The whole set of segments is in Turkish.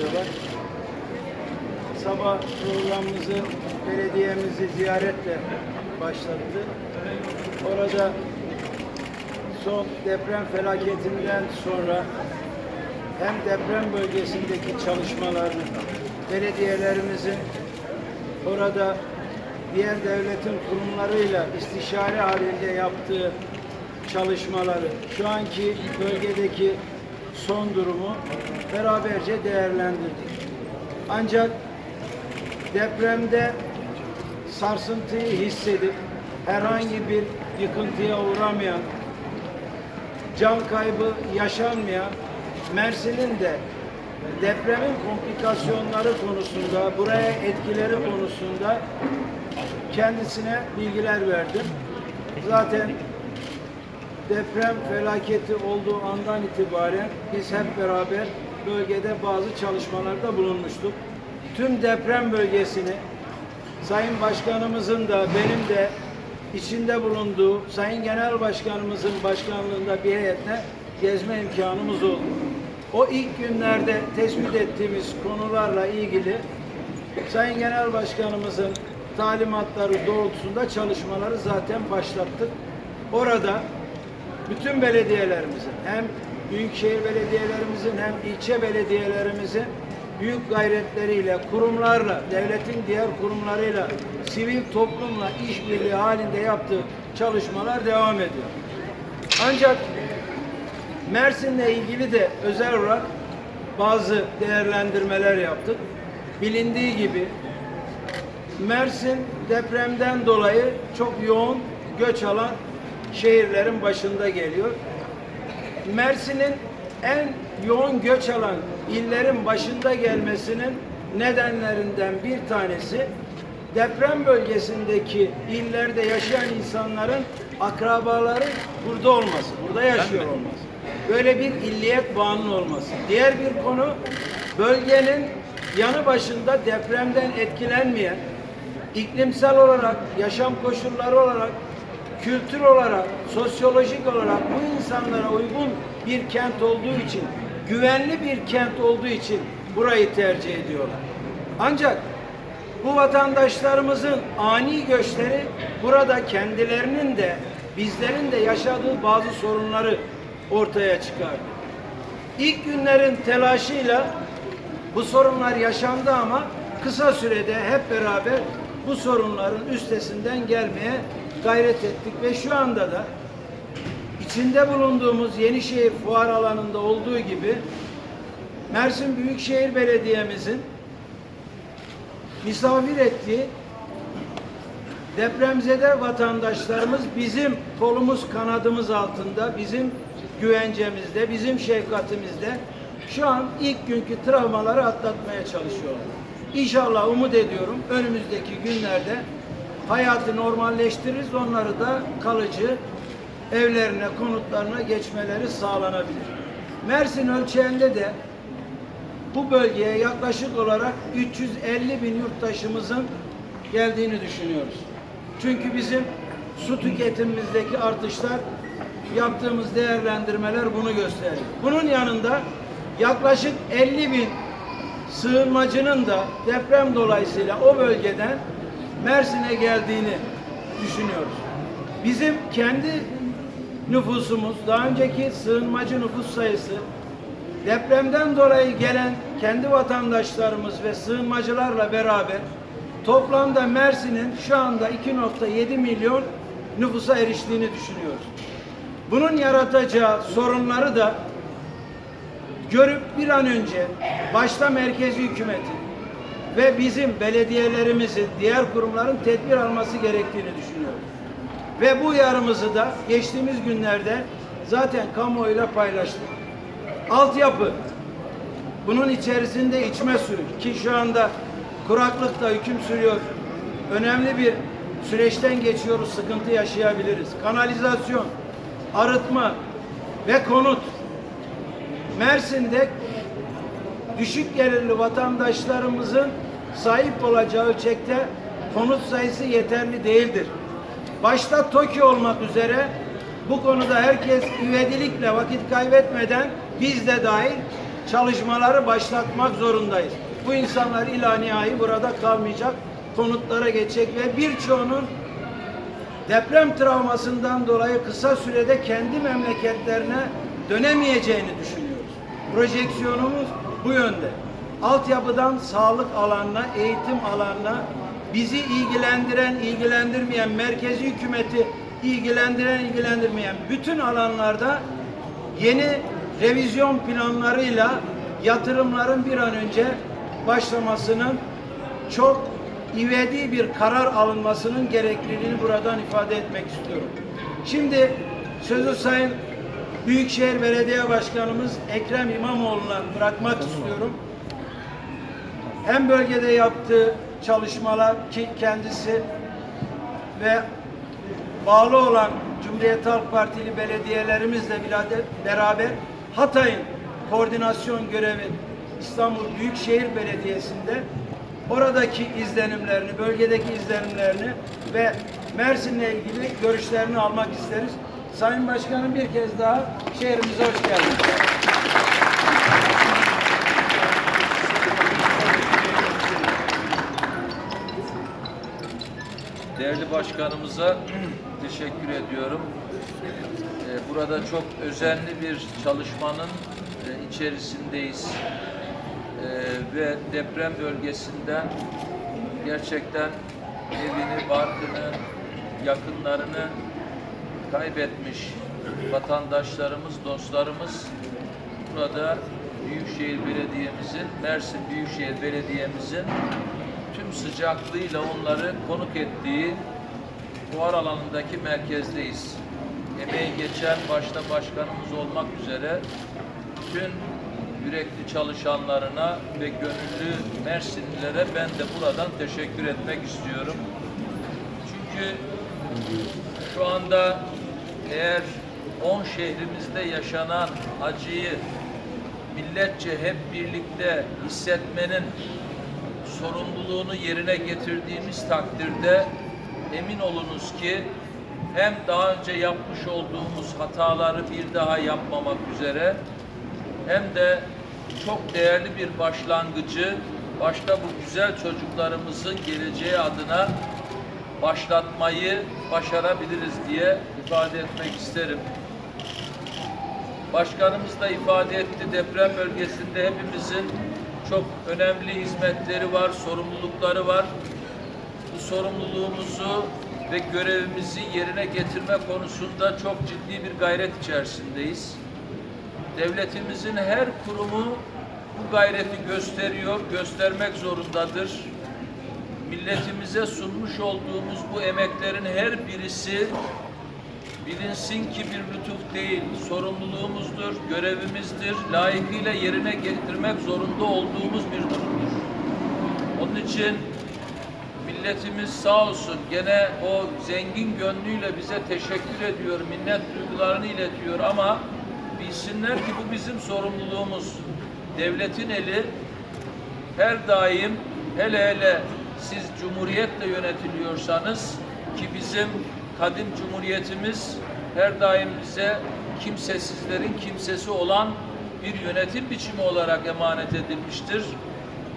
ediyorlar. Sabah programımızı belediyemizi ziyaretle başlattı. Orada son deprem felaketinden sonra hem deprem bölgesindeki çalışmalarını belediyelerimizin orada diğer devletin kurumlarıyla istişare halinde yaptığı çalışmaları, şu anki bölgedeki son durumu beraberce değerlendirdik. Ancak depremde sarsıntıyı hissedip herhangi bir yıkıntıya uğramayan, can kaybı yaşanmayan Mersin'in de depremin komplikasyonları konusunda, buraya etkileri konusunda kendisine bilgiler verdim. Zaten deprem felaketi olduğu andan itibaren biz hep beraber bölgede bazı çalışmalarda bulunmuştuk. Tüm deprem bölgesini Sayın Başkanımızın da benim de içinde bulunduğu Sayın Genel Başkanımızın başkanlığında bir heyetle gezme imkanımız oldu. O ilk günlerde tespit ettiğimiz konularla ilgili Sayın Genel Başkanımızın talimatları doğrultusunda çalışmaları zaten başlattık. Orada bütün belediyelerimizin hem büyükşehir belediyelerimizin hem ilçe belediyelerimizin büyük gayretleriyle, kurumlarla, devletin diğer kurumlarıyla, sivil toplumla işbirliği halinde yaptığı çalışmalar devam ediyor. Ancak Mersin'le ilgili de özel olarak bazı değerlendirmeler yaptık. Bilindiği gibi Mersin depremden dolayı çok yoğun göç alan şehirlerin başında geliyor. Mersin'in en yoğun göç alan illerin başında gelmesinin nedenlerinden bir tanesi deprem bölgesindeki illerde yaşayan insanların akrabaları burada olması, burada yaşıyor olması. Böyle bir illiyet bağının olması. Diğer bir konu bölgenin yanı başında depremden etkilenmeyen iklimsel olarak, yaşam koşulları olarak, kültür olarak, sosyolojik olarak bu insanlara uygun bir kent olduğu için, güvenli bir kent olduğu için burayı tercih ediyorlar. Ancak bu vatandaşlarımızın ani göçleri burada kendilerinin de bizlerin de yaşadığı bazı sorunları ortaya çıkardı. İlk günlerin telaşıyla bu sorunlar yaşandı ama kısa sürede hep beraber bu sorunların üstesinden gelmeye gayret ettik ve şu anda da içinde bulunduğumuz Yenişehir Fuar alanında olduğu gibi Mersin Büyükşehir Belediye'mizin misafir ettiği depremzede vatandaşlarımız bizim kolumuz kanadımız altında, bizim güvencemizde, bizim şefkatimizde şu an ilk günkü travmaları atlatmaya çalışıyorlar. İnşallah umut ediyorum önümüzdeki günlerde hayatı normalleştiririz, onları da kalıcı evlerine, konutlarına geçmeleri sağlanabilir. Mersin ölçeğinde de bu bölgeye yaklaşık olarak 350 bin yurttaşımızın geldiğini düşünüyoruz. Çünkü bizim su tüketimimizdeki artışlar yaptığımız değerlendirmeler bunu gösteriyor. Bunun yanında yaklaşık 50 bin sığınmacının da deprem dolayısıyla o bölgeden Mersin'e geldiğini düşünüyoruz. Bizim kendi nüfusumuz, daha önceki sığınmacı nüfus sayısı depremden dolayı gelen kendi vatandaşlarımız ve sığınmacılarla beraber toplamda Mersin'in şu anda 2.7 milyon nüfusa eriştiğini düşünüyoruz. Bunun yaratacağı sorunları da görüp bir an önce başta merkezi hükümetin ve bizim belediyelerimizin, diğer kurumların tedbir alması gerektiğini düşünüyoruz. Ve bu yarımızı da geçtiğimiz günlerde zaten kamuoyuyla paylaştık. Altyapı, bunun içerisinde içme suyu ki şu anda kuraklıkta hüküm sürüyor. Önemli bir süreçten geçiyoruz, sıkıntı yaşayabiliriz. Kanalizasyon, arıtma ve konut. Mersin'de düşük gelirli vatandaşlarımızın sahip olacağı ölçekte konut sayısı yeterli değildir. Başta TOKİ olmak üzere bu konuda herkes üvedilikle vakit kaybetmeden biz de dahil çalışmaları başlatmak zorundayız. Bu insanlar ila nihai burada kalmayacak, konutlara geçecek ve birçoğunun deprem travmasından dolayı kısa sürede kendi memleketlerine dönemeyeceğini düşünüyoruz. Projeksiyonumuz bu yönde. Altyapıdan sağlık alanına, eğitim alanına bizi ilgilendiren, ilgilendirmeyen, merkezi hükümeti ilgilendiren, ilgilendirmeyen bütün alanlarda yeni revizyon planlarıyla yatırımların bir an önce başlamasının çok ivedi bir karar alınmasının gerekliliğini buradan ifade etmek istiyorum. Şimdi sözü Sayın Büyükşehir Belediye Başkanımız Ekrem İmamoğlu'na bırakmak istiyorum. Hem bölgede yaptığı çalışmalar ki kendisi ve bağlı olan Cumhuriyet Halk Partili belediyelerimizle beraber Hatay'ın koordinasyon görevi İstanbul Büyükşehir Belediyesi'nde oradaki izlenimlerini, bölgedeki izlenimlerini ve Mersin'le ilgili görüşlerini almak isteriz. Sayın Başkanım bir kez daha şehrimize hoş geldiniz. Değerli başkanımıza teşekkür ediyorum. Ee, Burada çok özenli bir çalışmanın e, içerisindeyiz. Ee, Ve deprem bölgesinden gerçekten evini, barkını, yakınlarını kaybetmiş vatandaşlarımız, dostlarımız burada Büyükşehir Belediye'mizin, Mersin Büyükşehir Belediye'mizin tüm sıcaklığıyla onları konuk ettiği fuar alanındaki merkezdeyiz. Emeği geçen başta başkanımız olmak üzere bütün yürekli çalışanlarına ve gönüllü Mersinlilere ben de buradan teşekkür etmek istiyorum. Çünkü şu anda eğer 10 şehrimizde yaşanan acıyı milletçe hep birlikte hissetmenin sorumluluğunu yerine getirdiğimiz takdirde emin olunuz ki hem daha önce yapmış olduğumuz hataları bir daha yapmamak üzere hem de çok değerli bir başlangıcı başta bu güzel çocuklarımızın geleceği adına başlatmayı başarabiliriz diye ifade etmek isterim. Başkanımız da ifade etti deprem bölgesinde hepimizin çok önemli hizmetleri var, sorumlulukları var. Bu sorumluluğumuzu ve görevimizi yerine getirme konusunda çok ciddi bir gayret içerisindeyiz. Devletimizin her kurumu bu gayreti gösteriyor, göstermek zorundadır. Milletimize sunmuş olduğumuz bu emeklerin her birisi bilinsin ki bir lütuf değil, sorumluluğumuzdur, görevimizdir, layıkıyla yerine getirmek zorunda olduğumuz bir durumdur. Onun için milletimiz sağ olsun gene o zengin gönlüyle bize teşekkür ediyor, minnet duygularını iletiyor ama bilsinler ki bu bizim sorumluluğumuz. Devletin eli her daim hele hele siz cumhuriyetle yönetiliyorsanız ki bizim kadim cumhuriyetimiz her daim bize kimsesizlerin kimsesi olan bir yönetim biçimi olarak emanet edilmiştir.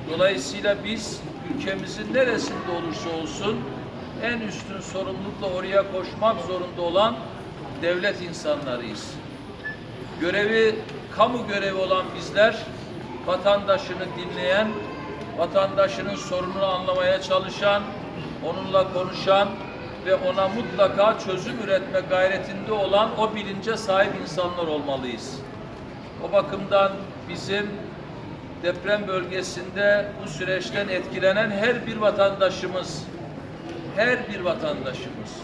Dolayısıyla biz ülkemizin neresinde olursa olsun en üstün sorumlulukla oraya koşmak zorunda olan devlet insanlarıyız. Görevi, kamu görevi olan bizler vatandaşını dinleyen, vatandaşının sorununu anlamaya çalışan, onunla konuşan ve ona mutlaka çözüm üretme gayretinde olan o bilince sahip insanlar olmalıyız. O bakımdan bizim deprem bölgesinde bu süreçten etkilenen her bir vatandaşımız, her bir vatandaşımız,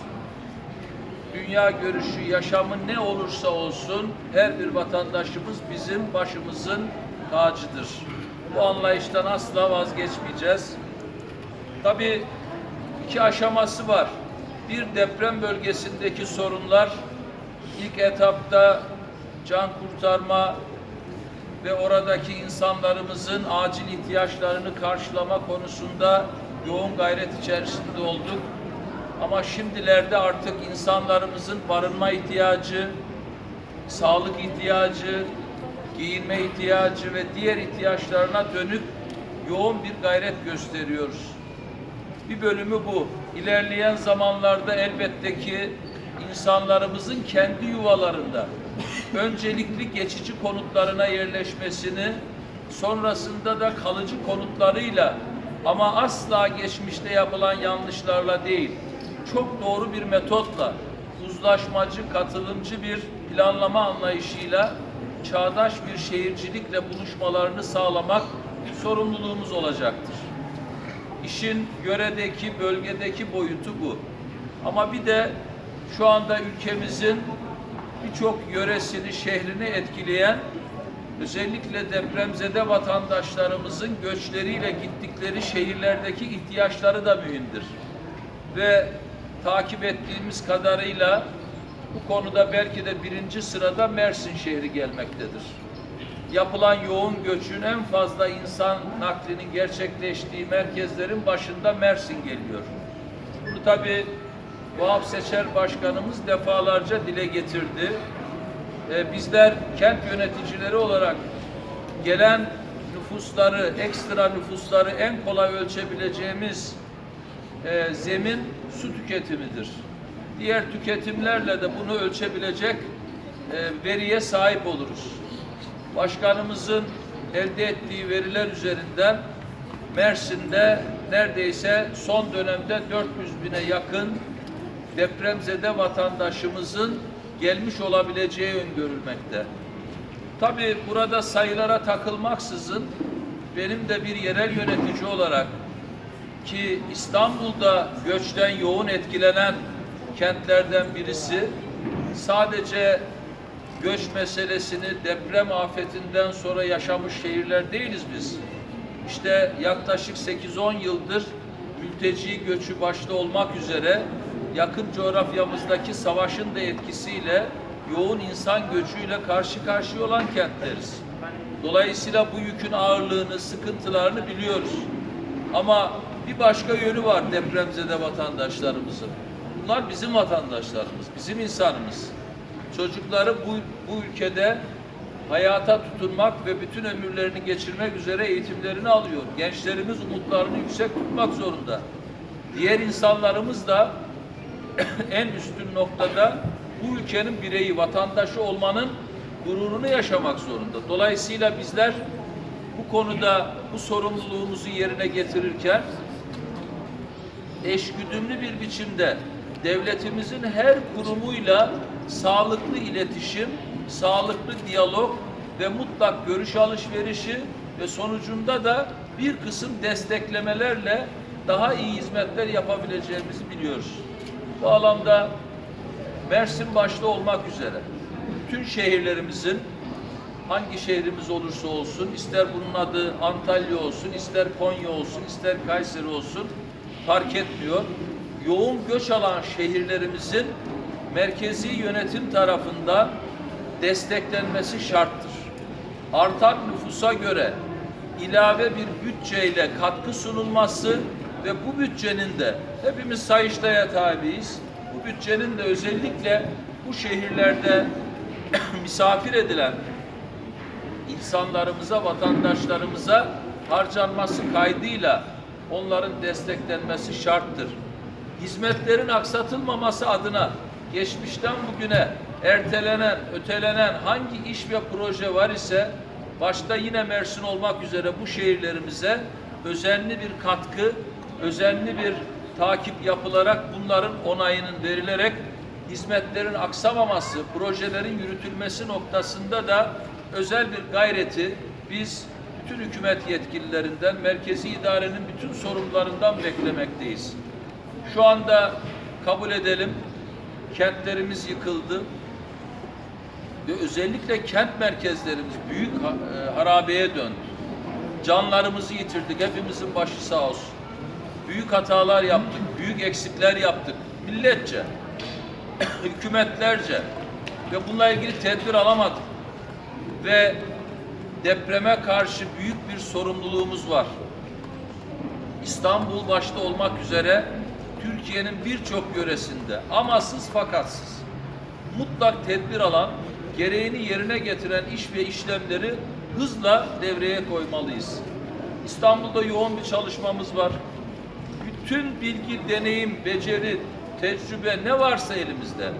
dünya görüşü, yaşamı ne olursa olsun her bir vatandaşımız bizim başımızın tacıdır. Bu anlayıştan asla vazgeçmeyeceğiz. Tabii iki aşaması var. Bir deprem bölgesindeki sorunlar ilk etapta can kurtarma ve oradaki insanlarımızın acil ihtiyaçlarını karşılama konusunda yoğun gayret içerisinde olduk. Ama şimdilerde artık insanlarımızın barınma ihtiyacı, sağlık ihtiyacı, giyinme ihtiyacı ve diğer ihtiyaçlarına dönük yoğun bir gayret gösteriyoruz. Bir bölümü bu. İlerleyen zamanlarda elbette ki insanlarımızın kendi yuvalarında öncelikli geçici konutlarına yerleşmesini, sonrasında da kalıcı konutlarıyla ama asla geçmişte yapılan yanlışlarla değil, çok doğru bir metotla, uzlaşmacı, katılımcı bir planlama anlayışıyla çağdaş bir şehircilikle buluşmalarını sağlamak sorumluluğumuz olacaktır. İşin yöredeki, bölgedeki boyutu bu. Ama bir de şu anda ülkemizin birçok yöresini, şehrini etkileyen özellikle depremzede vatandaşlarımızın göçleriyle gittikleri şehirlerdeki ihtiyaçları da mühimdir. Ve takip ettiğimiz kadarıyla bu konuda belki de birinci sırada Mersin şehri gelmektedir yapılan yoğun göçün en fazla insan naklinin gerçekleştiği merkezlerin başında Mersin geliyor. Bunu tabi Vahap Seçer Başkanımız defalarca dile getirdi. Ee, bizler kent yöneticileri olarak gelen nüfusları, ekstra nüfusları en kolay ölçebileceğimiz e, zemin su tüketimidir. Diğer tüketimlerle de bunu ölçebilecek e, veriye sahip oluruz. Başkanımızın elde ettiği veriler üzerinden Mersin'de neredeyse son dönemde 400 bine yakın depremzede vatandaşımızın gelmiş olabileceği öngörülmekte. Tabi burada sayılara takılmaksızın benim de bir yerel yönetici olarak ki İstanbul'da göçten yoğun etkilenen kentlerden birisi sadece göç meselesini deprem afetinden sonra yaşamış şehirler değiliz biz. İşte yaklaşık 8-10 yıldır mülteci göçü başta olmak üzere yakın coğrafyamızdaki savaşın da etkisiyle yoğun insan göçüyle karşı karşıya olan kentleriz. Dolayısıyla bu yükün ağırlığını, sıkıntılarını biliyoruz. Ama bir başka yönü var depremzede vatandaşlarımızın. Bunlar bizim vatandaşlarımız, bizim insanımız. Çocukları bu, bu ülkede hayata tutunmak ve bütün ömürlerini geçirmek üzere eğitimlerini alıyor. Gençlerimiz umutlarını yüksek tutmak zorunda. Diğer insanlarımız da en üstün noktada bu ülkenin bireyi, vatandaşı olmanın gururunu yaşamak zorunda. Dolayısıyla bizler bu konuda bu sorumluluğumuzu yerine getirirken eşgüdümlü bir biçimde devletimizin her kurumuyla sağlıklı iletişim, sağlıklı diyalog ve mutlak görüş alışverişi ve sonucunda da bir kısım desteklemelerle daha iyi hizmetler yapabileceğimizi biliyoruz. Bu alanda Mersin başta olmak üzere bütün şehirlerimizin hangi şehrimiz olursa olsun, ister bunun adı Antalya olsun, ister Konya olsun, ister Kayseri olsun fark etmiyor. Yoğun göç alan şehirlerimizin merkezi yönetim tarafından desteklenmesi şarttır. Artan nüfusa göre ilave bir bütçeyle katkı sunulması ve bu bütçenin de hepimiz Sayıştay'a tabiiz. Bu bütçenin de özellikle bu şehirlerde misafir edilen insanlarımıza, vatandaşlarımıza harcanması kaydıyla onların desteklenmesi şarttır. Hizmetlerin aksatılmaması adına geçmişten bugüne ertelenen, ötelenen hangi iş ve proje var ise başta yine Mersin olmak üzere bu şehirlerimize özenli bir katkı, özenli bir takip yapılarak bunların onayının verilerek hizmetlerin aksamaması, projelerin yürütülmesi noktasında da özel bir gayreti biz bütün hükümet yetkililerinden, merkezi idarenin bütün sorumlularından beklemekteyiz. Şu anda kabul edelim, kentlerimiz yıkıldı ve özellikle kent merkezlerimiz büyük e, harabeye döndü. Canlarımızı yitirdik, hepimizin başı sağ olsun. Büyük hatalar yaptık, büyük eksikler yaptık, milletçe, hükümetlerce ve bununla ilgili tedbir alamadık. Ve depreme karşı büyük bir sorumluluğumuz var. İstanbul başta olmak üzere Türkiye'nin birçok yöresinde amasız fakatsız mutlak tedbir alan gereğini yerine getiren iş ve işlemleri hızla devreye koymalıyız. İstanbul'da yoğun bir çalışmamız var. Bütün bilgi, deneyim, beceri, tecrübe ne varsa elimizde,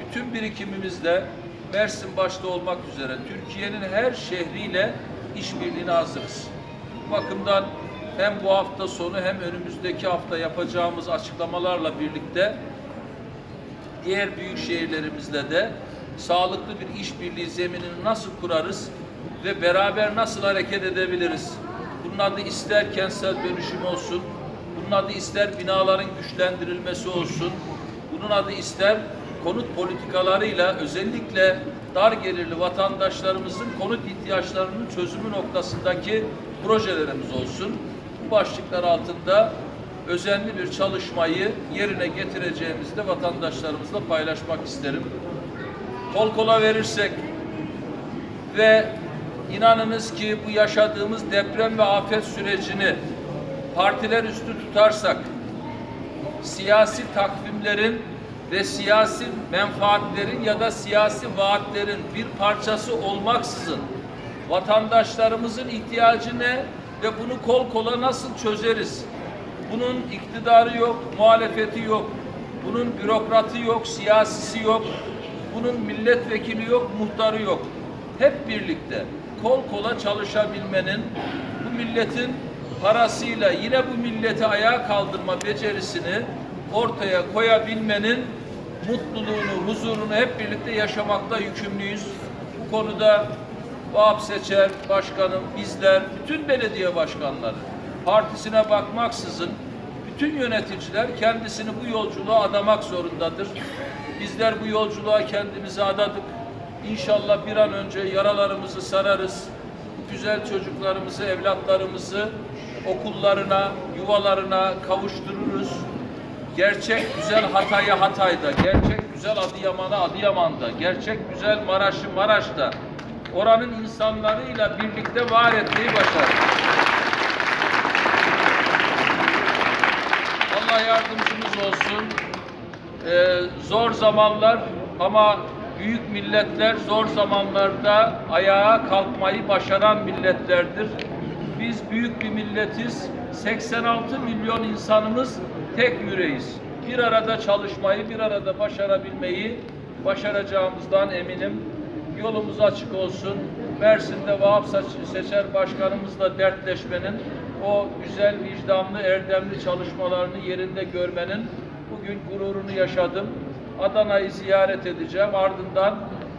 bütün birikimimizle Mersin başta olmak üzere Türkiye'nin her şehriyle işbirliğine hazırız. Bu bakımdan hem bu hafta sonu hem önümüzdeki hafta yapacağımız açıklamalarla birlikte diğer büyük şehirlerimizle de sağlıklı bir işbirliği zeminini nasıl kurarız ve beraber nasıl hareket edebiliriz? Bunun adı ister kentsel dönüşüm olsun, bunun adı ister binaların güçlendirilmesi olsun, bunun adı ister konut politikalarıyla özellikle dar gelirli vatandaşlarımızın konut ihtiyaçlarının çözümü noktasındaki projelerimiz olsun. Başlıklar altında özenli bir çalışmayı yerine getireceğimizi de vatandaşlarımızla paylaşmak isterim. Kol kola verirsek ve inanınız ki bu yaşadığımız deprem ve afet sürecini partiler üstü tutarsak siyasi takvimlerin ve siyasi menfaatlerin ya da siyasi vaatlerin bir parçası olmaksızın vatandaşlarımızın ihtiyacı ne ve bunu kol kola nasıl çözeriz? Bunun iktidarı yok, muhalefeti yok. Bunun bürokratı yok, siyasisi yok. Bunun milletvekili yok, muhtarı yok. Hep birlikte kol kola çalışabilmenin bu milletin parasıyla yine bu milleti ayağa kaldırma becerisini ortaya koyabilmenin mutluluğunu, huzurunu hep birlikte yaşamakta yükümlüyüz. Bu konuda Vahap Seçer Başkanım, bizler, bütün belediye başkanları, partisine bakmaksızın bütün yöneticiler kendisini bu yolculuğa adamak zorundadır. Bizler bu yolculuğa kendimizi adadık. İnşallah bir an önce yaralarımızı sararız. Güzel çocuklarımızı, evlatlarımızı okullarına, yuvalarına kavuştururuz. Gerçek güzel Hatay'ı Hatay'da, gerçek güzel Adıyaman'ı Adıyaman'da, gerçek güzel Maraş'ı Maraş'ta, oranın insanlarıyla birlikte var etmeyi başardık. Allah yardımcımız olsun. Ee, zor zamanlar ama büyük milletler zor zamanlarda ayağa kalkmayı başaran milletlerdir. Biz büyük bir milletiz. 86 milyon insanımız tek yüreğiz. Bir arada çalışmayı, bir arada başarabilmeyi başaracağımızdan eminim. Yolumuz açık olsun. Mersin'de Vahap Seçer Başkanımızla dertleşmenin, o güzel, vicdanlı, erdemli çalışmalarını yerinde görmenin bugün gururunu yaşadım. Adana'yı ziyaret edeceğim. Ardından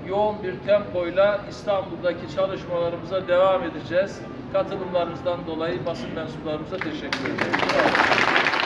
yoğun bir tempoyla İstanbul'daki çalışmalarımıza devam edeceğiz. Katılımlarınızdan dolayı basın mensuplarımıza teşekkür ederim.